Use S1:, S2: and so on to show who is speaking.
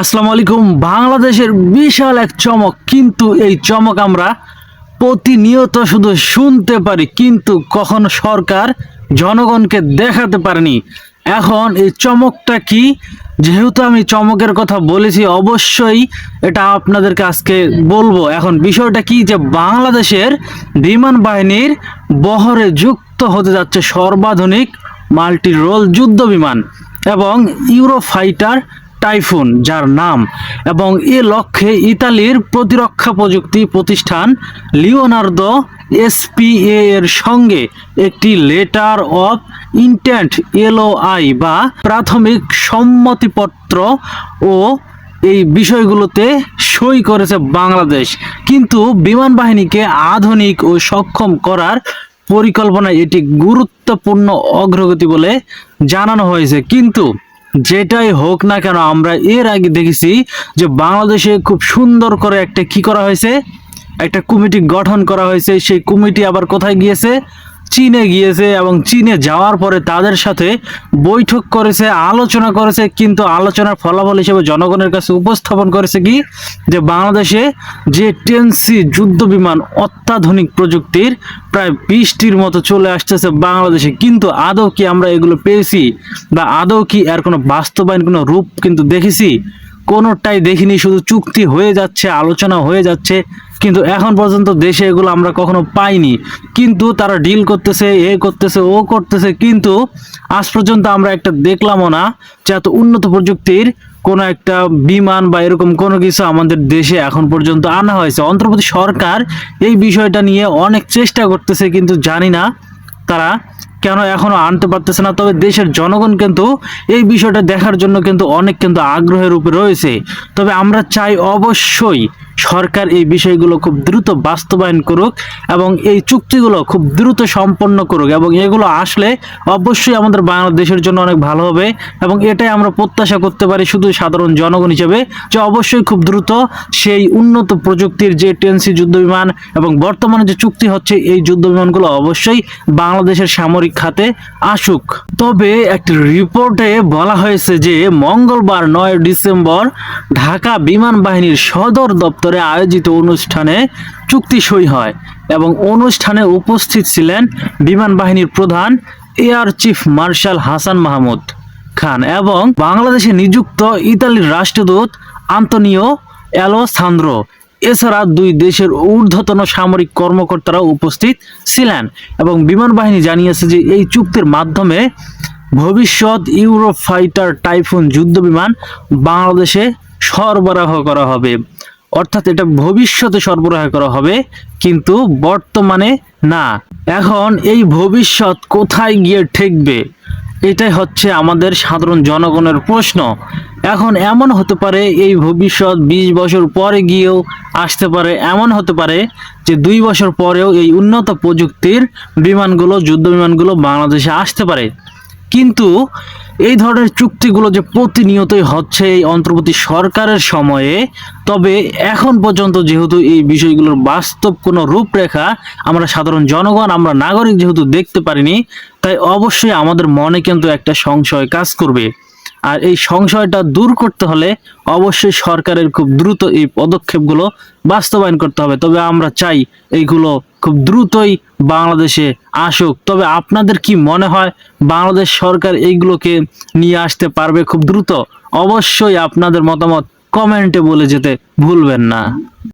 S1: আসসালামু আলাইকুম। বাংলাদেশের বিশাল এক চমক, কিন্তু এই চমক আমরা প্রতিনিয়ত শুধু শুনতে পারি, কিন্তু কখনো সরকার জনগণকে দেখাতে পারেনি। এখন এই চমকটা কি? যেহেতু আমি চমকের কথা বলেছি, অবশ্যই এটা আপনাদেরকে আজকে বলব। এখন বিষয়টা কি? যে বাংলাদেশের বিমান বাহিনীর বহরে যুক্ত হতে যাচ্ছে সর্বাধুনিক মাল্টি রোল যুদ্ধ বিমান এবং ইউরোফাইটার টাইফুন, যার নাম এবং এ লক্ষ্যে ইতালির প্রতিরক্ষা প্রযুক্তি প্রতিষ্ঠান লিওনার্দো এসপিএ এর সঙ্গে একটি লেটার অফ ইন্টেন্ট এলওআই বা প্রাথমিক সম্মতিপত্র ও এই বিষয়গুলোতে সই করেছে বাংলাদেশ। কিন্তু বিমান বাহিনীকে আধুনিক ও সক্ষম করার পরিকল্পনায় এটি গুরুত্বপূর্ণ অগ্রগতি বলে জানানো হয়েছে। কিন্তু যেটাই হোক না কেন, আমরা এর আগে দেখেছি যে বাংলাদেশে খুব সুন্দর করে একটা কি করা হয়েছে? একটা কমিটি গঠন করা হয়েছে। সেই কমিটি আবার কোথায় গিয়েছে? চীনে গিয়েছে এবং চীনে যাওয়ার পরে তাদের সাথে বৈঠক করেছে, আলোচনা করেছে, কিন্তু আলোচনার ফলাফল হিসেবে জনগণের কাছে উপস্থাপন করেছে কি? যে বাংলাদেশে যে টেনসি যুদ্ধ বিমান অত্যাধুনিক প্রযুক্তির প্রায় বিশটির মতো চলে আসতেছে বাংলাদেশে, কিন্তু আদৌ কি আমরা এগুলো পেয়েছি? বা আদৌ কি এর কোনো বাস্তবায়ন, কোনো রূপ কিন্তু দেখেছি? কোনোটাই দেখিনি, শুধু চুক্তি হয়ে যাচ্ছে, আলোচনা হয়ে যাচ্ছে। কিন্তু এখন পর্যন্ত দেশে এগুলো আমরা কখনো পাইনি। কিন্তু তারা ডিল করতেছে, এ করতেছে, ও করতেছে, কিন্তু আজ পর্যন্ত আমরা একটা দেখলামও না যে এত উন্নত প্রযুক্তির কোনো একটা বিমান বা এরকম কোনো কিছু আমাদের দেশে এখন পর্যন্ত আনা হয়েছে। অন্তর্বর্তী সরকার এই বিষয়টা নিয়ে অনেক চেষ্টা করতেছে, কিন্তু জানি না তারা কেন এখনও আনতে পারতেছে না। তবে দেশের জনগণ কিন্তু এই বিষয়টা দেখার জন্য কিন্তু অনেক কিন্তু আগ্রহের উপরে রয়েছে। তবে আমরা চাই অবশ্যই সরকার এই বিষয়গুলো খুব দ্রুত বাস্তবায়ন করুক এবং এই চুক্তিগুলো খুব দ্রুত সম্পন্ন করুক এবং এগুলো আসলে অবশ্যই আমাদের বাংলাদেশের জন্য অনেক ভালো হবে এবং এটাই আমরা প্রত্যাশা করতে পারি শুধু সাধারণ জনগণ হিসেবে যে অবশ্যই খুব দ্রুত সেই উন্নত প্রযুক্তির যে টেনসি যুদ্ধ বিমান এবং বর্তমানে যে চুক্তি হচ্ছে এই যুদ্ধ বিমানগুলো অবশ্যই বাংলাদেশের সামরিক খাতে আসুক। তবে একটি রিপোর্টে বলা হয়েছে যে মঙ্গলবার নয় ডিসেম্বর ঢাকা বিমান বাহিনীর সদর দপ্তরে আয়োজিত অনুষ্ঠানে চুক্তি সই হয় এবং অনুষ্ঠানে উপস্থিত ছিলেন বিমান বাহিনীর প্রধান air chief marshal Hasan Mahmud Khan এবং বাংলাদেশে নিযুক্ত ইতালির রাষ্ট্রদূত আন্তনিও অ্যালোসান্দ্রো। এছাড়া দুই দেশের ঊর্ধ্বতন সামরিক কর্মকর্তারা উপস্থিত ছিলেন এবং বিমান বাহিনী জানিয়েছে যে এই চুক্তির মাধ্যমে ভবিষ্যৎ ইউরোপ ফাইটার টাইফুন যুদ্ধ বিমান বাংলাদেশে সরবরাহ করা হবে। অর্থাৎ এটা ভবিষ্যতে সরবরাহ করা হবে, কিন্তু বর্তমানে না। এখন এই ভবিষ্যৎ কোথায় গিয়ে ঠেকবে? এটাই হচ্ছে আমাদের সাধারণ জনগণের প্রশ্ন। এখন এমন হতে পারে এই ভবিষ্যৎ বিশ বছর পরে গিয়েও আসতে পারে। এমন হতে পারে যে দুই বছর পরেও এই উন্নত প্রযুক্তির বিমানগুলো, যুদ্ধ বিমানগুলো বাংলাদেশে আসতে পারে। কিন্তু এই ধরনের চুক্তিগুলো যে প্রতিনিয়তই হচ্ছে এই অন্তর্বর্তী সরকারের সময়ে, তবে এখন পর্যন্ত যেহেতু এই বিষয়গুলোর বাস্তব কোনো রূপরেখা আমরা সাধারণ জনগণ, আমরা নাগরিক যেহেতু দেখতে পারিনি, তাই অবশ্যই আমাদের মনে কিন্তু একটা সংশয় কাজ করবে। আর এই সংশয়টা দূর করতে হলে অবশ্যই সরকারের খুব দ্রুত এই পদক্ষেপগুলো বাস্তবায়ন করতে হবে। তবে আমরা চাই এইগুলো খুব দ্রুতই বাংলাদেশে আসুক। তবে আপনাদের কি মনে হয় বাংলাদেশ সরকার এইগুলোকে নিয়ে আসতে পারবে খুব দ্রুত? অবশ্যই আপনাদের মতামত কমেন্টে বলে যেতে ভুলবেন না।